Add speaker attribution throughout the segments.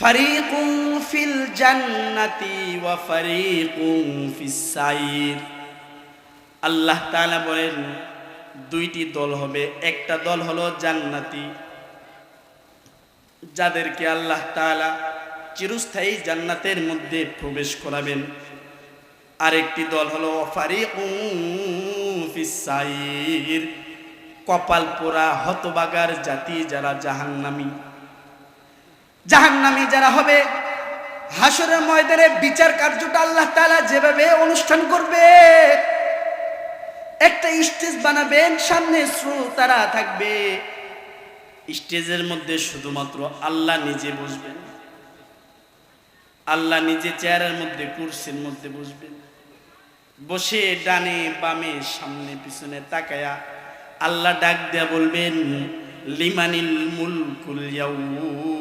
Speaker 1: ফারিকুম feel জান্নাতি ওয়া ফারিকুম ফিস সাইর। আল্লাহ তাআলা বলেন, দুইটি দল হবে। একটা দল হলো জান্নাতি, যাদেরকে আল্লাহ তাআলা চিরস্থায়ী জান্নাতের মধ্যে প্রবেশ করাবেন। আরেকটি দল হলো কপাল পোড়া হতবাগার জাতি যারা জাহান্নামী। জাহান্নামী যারা হবে হাসরের ময়দানে বিচার কার্যটা আল্লাহ তালা যেভাবে অনুষ্ঠান করবে, একটা স্টেজ বানাবেন, সামনে শ্রোতারা থাকবে। স্টেজের মধ্যে শুধুমাত্র আল্লাহ নিজে বসবেন, আল্লাহ নিজে চেয়ারের মধ্যে, কুরসির মধ্যে বসবেন। বসে ডানে বামে সামনে পিছনে তাকায়া আল্লাহ ডাক দেয়া বলবেন, লিমানিল মুলকুল ইয়াউম।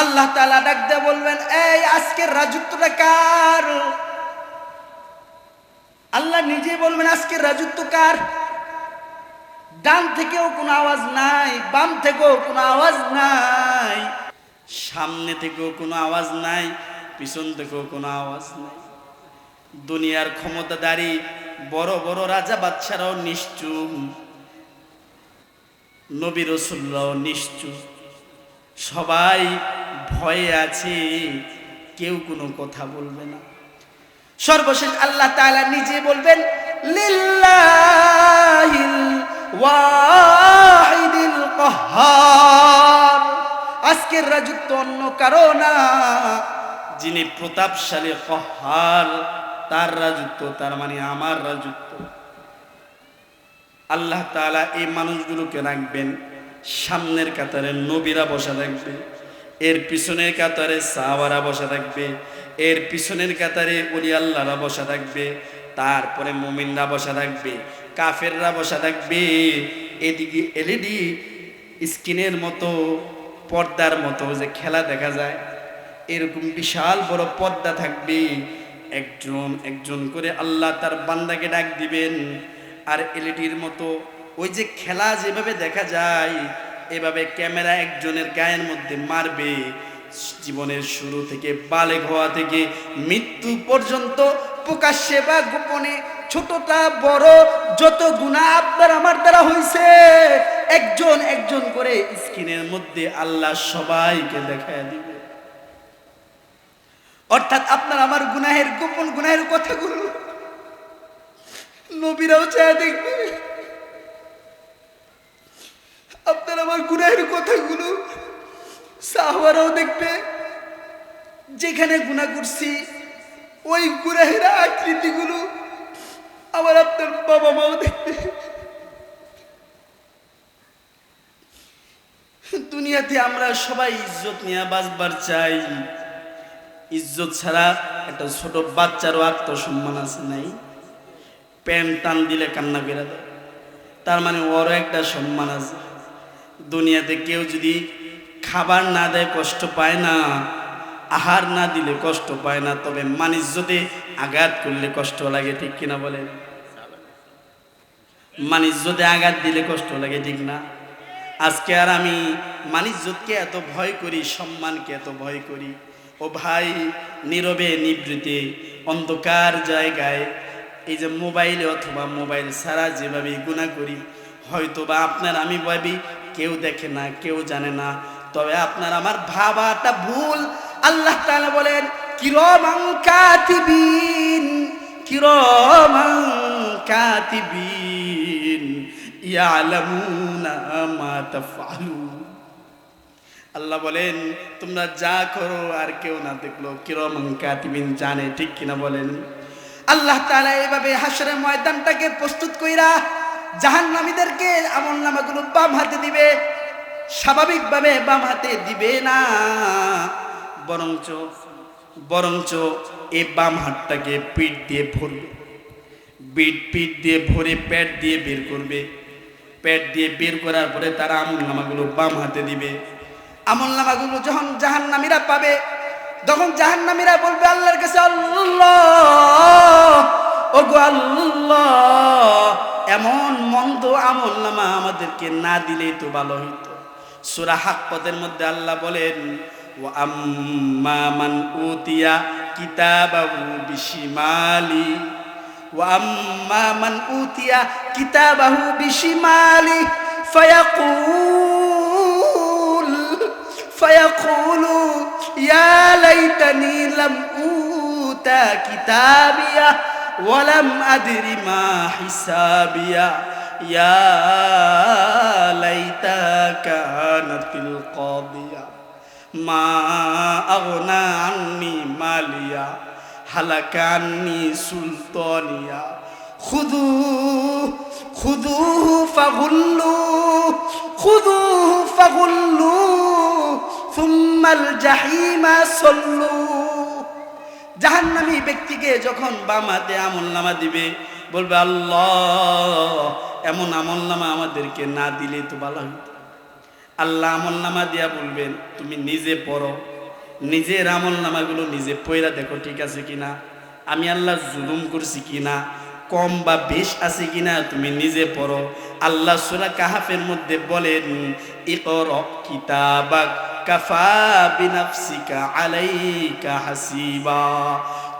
Speaker 1: আল্লাহ তাআলা ডাক দেয়া বলবেন, এই আজকের রাজত্বটা কার? আল্লাহ নিজে বলবেন, আজকের রাজত্ব কার? ডান থেকেও কোনো আওয়াজ নাই, বাম থেকেও কোনো আওয়াজ নাই, সামনে থেকেও কোনো আওয়াজ নাই, পিছন থেকেও কোনো আওয়াজ নাই। দুনিয়ার ক্ষমতাদারী বড় বড় রাজা বাচ্চারাও নিশ্চুপ। নবী রসুল্লাহ নিশ্চুপ। সবাই ভয়ে আছে, কেউ কোনো কথা বলবে না। সর্বশেষ আল্লাহ তাআলা নিজে বলবেন আজকের রাজত্ব অন্য কারও না, যিনি প্রতাপশালী, কহার। তার রাজত্ব, তার মানে আমার রাজত্ব। আল্লাহ তাআলা এই মানুষগুলোকে রাখবেন, সামনের কাতারে নবীরা বসা থাকবে, এর পিছনের কাতারে সাহাবারা বসা থাকবে, এর পিছনের কাতারে অলি আল্লাহরা বসা থাকবে, তারপরে মুমিনরা বসা থাকবে, কাফেররা বসা থাকবে। এদিকে এলইডি স্ক্রিনের মতো, পর্দার মতো যে খেলা দেখা যায়, এরকম বিশাল বড় পর্দা থাকবে। একজন একজন করে আল্লাহ তার বান্দাকে ডাক দিবেন। আর এলইডির মতো ওই যে খেলা যেভাবে দেখা যায়, এভাবে ক্যামেরা একজনের গায়ের মধ্যে মারবে। জীবনের শুরু থেকে বালেক হওয়া থেকে মৃত্যু পর্যন্ত প্রকাশ্যে বা গোপনে ছোটটা, বড় যত গুণা আপনার, আমার দ্বারা হয়েছে একজন একজন করে স্ক্রিনের মধ্যে আল্লাহ সবাইকে দেখায় দিবে। অর্থাৎ আপনার আমার গুনাহের গোপন গুনাহের কথাগুলো নবীরাও চায় দেখবে। আপনার আমার গুনাহের কথাগুলো সাহবারাও দেখবে। যেখানে গুণা করছি, ওই গুনাহের আকৃতিগুলো আমার আপনার বাবা মাও দেখবে। দুনিয়াতে আমরা সবাই ইজ্জত নিয়ে বাঁচবার চাই। ইজ্জত ছাড়া একটা ছোট বাচ্চারও আত্মসম্মান আছে নাই। প্যান্ট টান দিলে কান্না করে দেয় তার মানে ওরও একটা সম্মান আছে। দুনিয়াতে কেউ যদি খাবার না দেয়, কষ্ট পায় না, আহার না দিলে কষ্ট পায় না, তবে মানিজ্যতে আঘাত করলে কষ্ট লাগে, ঠিক কিনা বলে মানুষ মানিজ্যতে আঘাত দিলে কষ্ট লাগে, ঠিক না? আজকে আর আমি মানিজ্যতকে এত ভয় করি, সম্মানকে এত ভয় করি। ও ভাই, নীরবে নিবৃতে অন্ধকার জায়গায়। এই যে মোবাইলে অথবা মোবাইল ছাড়া যেভাবে গুণা করি হয়তো বা আপনার আমি ভাবি, কেউ দেখে না, কেউ জানে না। তবে আপনার আমার ভাবাটা ভুল। আল্লাহ বলেন, কিরমান কাতিবিন কিরমান কাতিবিন, ইয়ালামুনা মা তাফআলুন। আল্লাহ বলেন, তোমরা যা করো আর কেউ না দেখল। কিরমান কাতিবিন জানে, ঠিক কিনা বলেন? আল্লাহ তাআলা এইভাবে হাসরের ময়দানটাকে প্রস্তুত কইরা জাহান জাহান্নামীদেরকে আমল নামাগুলো বাম হাতে দিবে। স্বাভাবিকভাবে বাম হাতে দিবে না। বরঞ্চ বরঞ্চ এই বাম হাতটাকে পিঠ দিয়ে ভরবে। পিঠ পিঠ দিয়ে ভরে পেট দিয়ে বের করবে। পেট দিয়ে বের করার পরে তারা আমল নামাগুলো বাম হাতে দিবে। আমল নামাগুলো যখন জাহান্নামীরা পাবে, তখন জাহান্নামীরা বলবে, আল্লাহর কাছে ও গো এমন মন্দ আমল নামা আমাদেরকে না দিলেই তো ভালো হইতো। সুরা হাক্কতের মধ্যে আল্লাহ বলেন ও আম্মা মান উতিয়া কিতাবাহু বিশিমালি। ও আম্মা মান উতিয়া কিতাবাহু বিশিমালি ফায়াকুল فيقول يا ليتني لم أوت كتابية ولم أدر ما حسابية. يا ليتها كانت القاضية. ما أغنى عني ماليا هلك عني سلطانيا خذوه خذوه فغلوه خذوه فغلوه. সুম্মাল জাহিমা সল্লু। জাহান্নামী ব্যক্তিকে যখন বাম হাতে আমল নামা দিবে, বলবে, আল্লাহ, এমন আমল নামা আমাদেরকে না দিলে তো ভালো হইত আল্লাহ আমল নামা দিয়া বলবেন, তুমি নিজে পড়ো। নিজের আমল নামাগুলো নিজে পয়রা দেখো, ঠিক আছে কিনা আমি আল্লাহ জুলুম করছি কিনা কম বা বেশ আছে কিনা তুমি নিজে পড়ো। আল্লাহ সুরা কাহাফের মধ্যে বলেন, ইকর কিতাবাক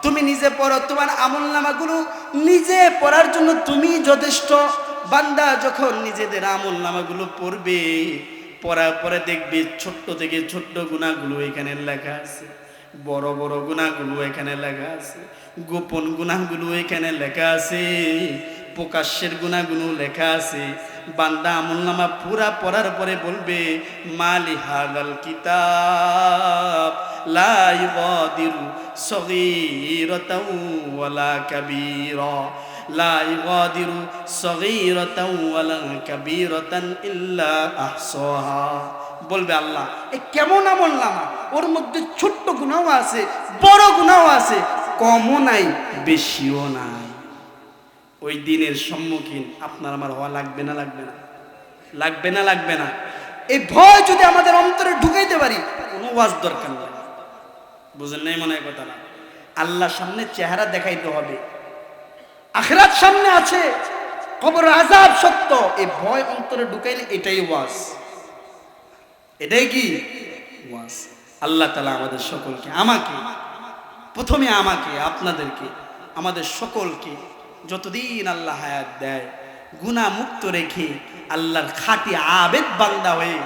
Speaker 1: তুমি নিজে পড়ো, তোমার আমল নামাগুলো নিজে পড়ার জন্য তুমি যথেষ্ট। বান্দা যখন নিজেদের আমল নামাগুলো পড়বে, পড়ার পরে দেখবে ছোট্ট থেকে ছোট্ট গুণাগুলো এখানে লেখা আছে। বড় বড় গুণাগুলো এখানে লেখা আছে। গোপন গুণাগুলো এখানে লেখা আছে। প্রকাশ্যের গুণাগুলো লেখা আছে। বান্দা আমল নামা পুরা পড়ার পরে বলবে, মালি হালাল কিতাব, লা ইউগাদিরু সগীরাতাও ওয়ালা কাবীরা, লা ইউগাদিরু সগীরাতাও ওয়ালা কাবীরাতান ইল্লা আহসাহা। বলবে আল্লাহ, এ কেমন আমল নামা? ওর মধ্যে ছোট্ট গুণাও আছে, বড় গুণাও আছে, কমও নাই, বেশিও নাই। ওই দিনের সম্মুখীন আপনার আমার হওয়া লাগবে না লাগবে না। লাগবে না লাগবে না। এই ভয় যদি আমাদের অন্তরে ঢুকাইতে পারি, কোনো ওয়াজ দরকার নেই। বুঝেন নাই মনে হয় কথা না আল্লাহ সামনে চেহারা দেখাইতে হবে। আখরাত সামনে আছে কবর আজাব সত্য। এই ভয় অন্তরে ঢুকাইলে এটাই ওয়াজ। এটাই কি? ওয়াজ। আল্লাহ তালা আমাদের সকলকে, আমাকে, প্রথমে আমাকে, আপনাদেরকে, আমাদের সকলকে যতদিন আল্লাহ হায়াত দেয় গুণামুক্ত রেখে আল্লাহর খাটি আবেদ বান্দা হয়ে